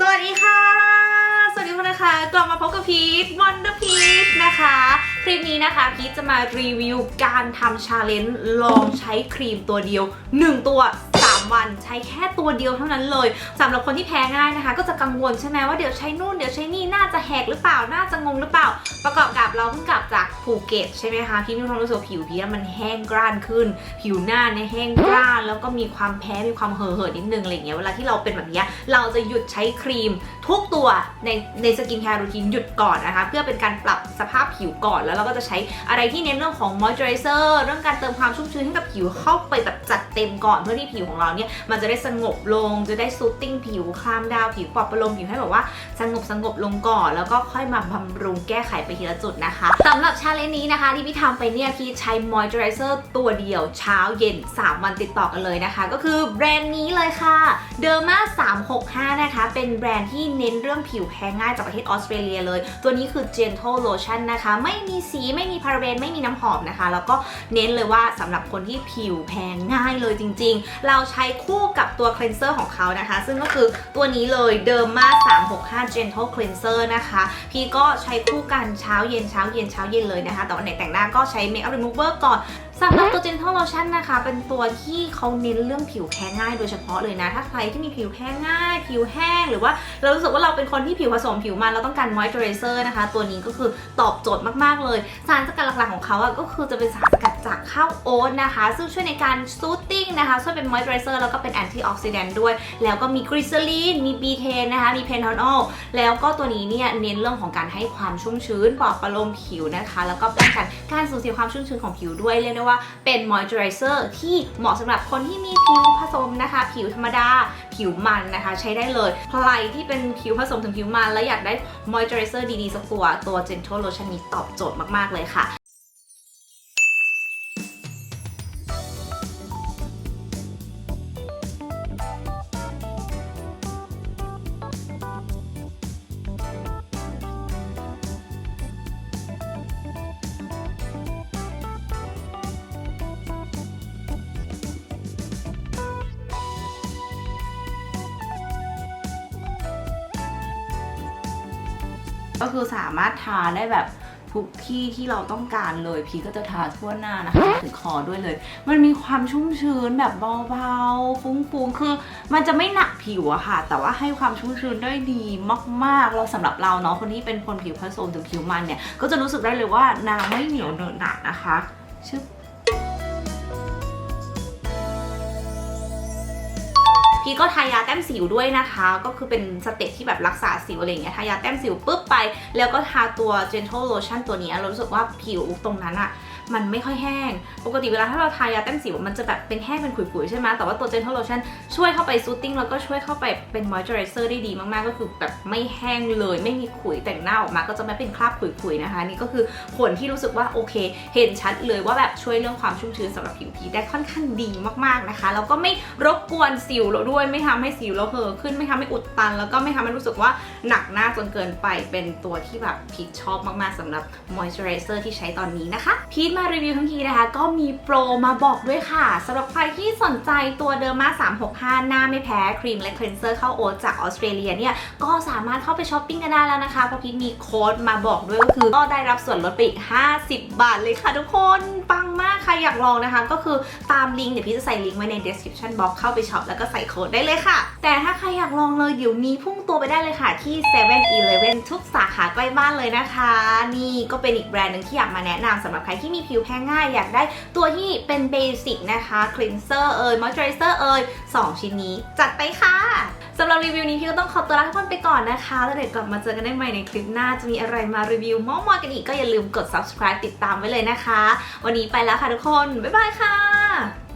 สวัสดีค่ะ สวัสดีทุกคนนะคะ กลับมาพบกับพีทวันเดอร์พีทนะคะ คลิปนี้นะคะ พีทจะมารีวิวการทำชาเลนจ์ลองใช้ครีมตัวเดียว 1 ตัว 3 วัน ใช้แค่ตัวเดียวเท่านั้นเลยสำหรับคนที่แพ้ง่ายนะคะ ก็จะกังวลใช่ไหมว่าเดี๋ยวใช้นู่นเดี๋ยวใช้นี่น่าจะแหกหรือเปล่าน่าจะงงหรือเปล่า ประกอบกับเราเพิ่งกลับจากภูเก็ตใช่ไหมคะพี่มีความรู้สึกผิวพีทมันแห้งกร้านขึ้น ผิวหน้าเนี่ยแห้งกร้านแล้วก็มีความแพ้มีความเห่อเห่อนิดนึงอะไรเงี้ยเวลาที่เราเป็นแบบเนี้ยเราจะหยุดใช้ครีมทุกตัวในในสกินแคร์รูทีนหยุดก่อนนะคะเพื่อเป็นการปรับสภาพผิวก่อนแล้วเราก็จะใช้อะไรที่เน้นเรื่องของมอยเจอไรเซอร์เรื่องการเติมความชุ่มชื้นให้กับผิวเข้าไปแบบจัดเต็มก่อนเพื่อที่ผิวของเราเนี่ยมันจะได้สงบลงจะได้ซูตติ้งผิวคลามดาวผิวปรับประโลมผิวให้แบบว่าสงบสงบลงก่อน แล้วก็ค่อยมาบำรุงแก้ไขไปทีละจุดนะคะสำหรับชาเลนจ์นี้นะคะที่พี่ทำไปเนี่ยพี่ใช้มอยเจอไรเซอร์ตัวเดียวเช้าเย็น 3 วันติดต่อกันเลยนะคะ ก็คือแบรนด์นี้เลยค่ะ Derma 365 นะคะ เป็นแบรนด์ที่เน้นเรื่องผิวแพ้ง่ายจากประเทศออสเตรเลียเลย ตัวนี้คือ Gentle Lotion นะคะ ไม่มีสีไม่มีพาราเบนไม่มีน้ำหอมนะคะ แล้วก็เน้นเลยว่าสำหรับคนที่ผิวแพ้ง่ายเลยจริง ๆ เราใช้คู่กับตัว cleanser ของเขานะคะ ซึ่งก็คือตัวนี้เลย Derma 365 Gentle Cleanser นะคะ พี่ก็ใช้คู่กันเช้าเย็นเช้าเย็นเช้าเย็นเลยนะคะ แต่วันไหนแต่งหน้าก็ใช้ Makeup Remover ก่อนสำหรับตัว Gentle Lotion นะคะ เป็นตัวที่เขาเน้นเรื่องผิวแพ้ง่ายโดยเฉพาะเลยนะ ถ้าใครที่มีผิวแพ้ง่าย ผิวแห้ง หรือว่าเรารู้สึกว่าเราเป็นคนที่ผิวผสมผิวมันเราต้องการ moisturizer นะคะ ตัวนี้ก็คือตอบโจทย์มากๆเลย สารสกัดหลักๆของเขาอะก็คือจะเป็นสาร จากข้าวโอ๊ตนะคะ ซึ่งช่วยในการซูตติ้งนะคะ ช่วยเป็น moisturizer แล้วก็เป็น antioxidant ด้วย แล้วก็มีกรีซาลีน มีบีเทนนะคะ มีเพนทอนอล แล้วก็ตัวนี้เนี่ยเน้นเรื่องของการให้ความชุ่มชื้นปลอบประโลมผิวนะคะ แล้วก็ป้องกันการสูญเสียความชุ่มชื้นของผิวด้วย เรียกได้ว่าเป็น moisturizer ที่เหมาะสำหรับคนที่มีผิวผสมนะคะ ผิวธรรมดา ผิวมันนะคะ ใช้ได้เลย ใครที่เป็นผิวผสมถึงผิวมันแล้วอยากได้ moisturizer ดีๆสักตัวตัว Gentle Lotion นี้ตอบโจทย์มากๆเลยค่ะ ก็คือสามารถทาได้แบบทุกที่ที่เราต้องการเลย พีก็จะทาทั่วหน้านะคะถึงคอด้วยเลย มันมีความชุ่มชื้นแบบเบาๆ ฟุ้งๆ คือ มันจะไม่หนักผิวอะค่ะ แต่ว่าให้ความชุ่มชื้นได้ดีมากๆ เราสำหรับเราเนาะคนที่เป็นคนผิวผสมถึงผิวมันเนี่ย ก็จะรู้สึกได้เลยว่านางไม่เหนียวเหนอะหนะนะคะชึบี้ก็ทายาแต้มสิวด้วยนะคะ ก็คือเป็นสเต็ปที่แบบรักษาสิวอะไรเงี้ยทายาแต้มสิวปุ๊บไป แล้วก็ทาตัว gentle lotion ตัวนี้เรารู้สึกว่าผิวตรงนั้นอะ มันไม่ค่อยแห้ง ปกติเวลาถ้าเราทายาแต้มสิวมันจะแบบเป็นแห้งเป็นขุยๆใช่ไหมแต่ว่าตัว gentle lotion ช่วยเข้าไป soothing แล้วก็ช่วยเข้าไปเป็น moisturizer ได้ดีมากๆ ก็คือแบบไม่แห้งเลย ไม่มีขุยแต่งหน้าออกมาก็จะไม่เป็นคราบขุยๆนะคะ นี่ก็คือผลที่รู้สึกว่าโอเค เห็นชัดเลยว่าแบบช่วยเรื่องความชุ่มชื้นสำหรับผิวพีได้ค่อนข้างดีมากๆนะคะแล้วก็ไม่รบกวนสิวเราด้วยไม่ทำให้สิวเราเห่อขึ้นไม่ทำให้อุดตัน แล้วก็ไม่ทำให้รู้สึกว่าหนักหน้าจนเกินไปเป็นตัวที่แบบพีชชอบมากๆสำหรับ moisturizer ที่ใช้ตอนนี้นะคะพีทมารีวิวทั้งทีนะคะ ก็มีโปรมาบอกด้วยค่ะสำหรับใครที่สนใจตัวเดอร์มา365 หน้าไม่แพ้ครีมและคลีนเซอร์เข้าโอ๊ตจากออสเตรเลียเนี่ย ก็สามารถเข้าไปช้อปปิ้งกันได้แล้วนะคะเพราะพีทมีโค้ดมาบอกด้วยก็คือก็ได้รับส่วนลดไปอีก 50 บาทเลยค่ะทุกคนปังมากใครอยากลองนะคะ ก็คือตามลิงก์เดี๋ยวพี่จะใส่ลิงก์ไว้ใน description box เข้าไปช็อปแล้วก็ใส่โค้ดได้เลยค่ะ แต่ถ้าใครอยากลองเลยเดี๋ยวนี้พุ่งตัวไปได้เลยค่ะที่7 e เ e ่ e อทุกสาขาใกล้บ้านเลยนะคะ นี่ก็เป็นอีกแบรนด์หนึ่งที่อยากมาแนะนำสำหรับใครที่มีผิวแพ้ง่าย อยากได้ตัวที่เป็นเบสิกนะคะคลีนเซอร์เอ่ยมอยเจอไรเซอร์เอ่ย2 ชิ้นนี้ จัดไปค่ะสำหรับรีวิวนี้พี่ก็ต้องขอตัวลาทุกคนไปก่อนนะคะแล้วเดี๋ยวกลับมาเจอกันได้ใหม่ในคลิปหน้าจะมีอะไรมารีวิวมอมอยกันอีกก็อย่าลืมกด subscribe ติดตามไว้เลยนะคะ วันนี้ไปแล้วค่ะทุกคน บ๊ายบายค่ะ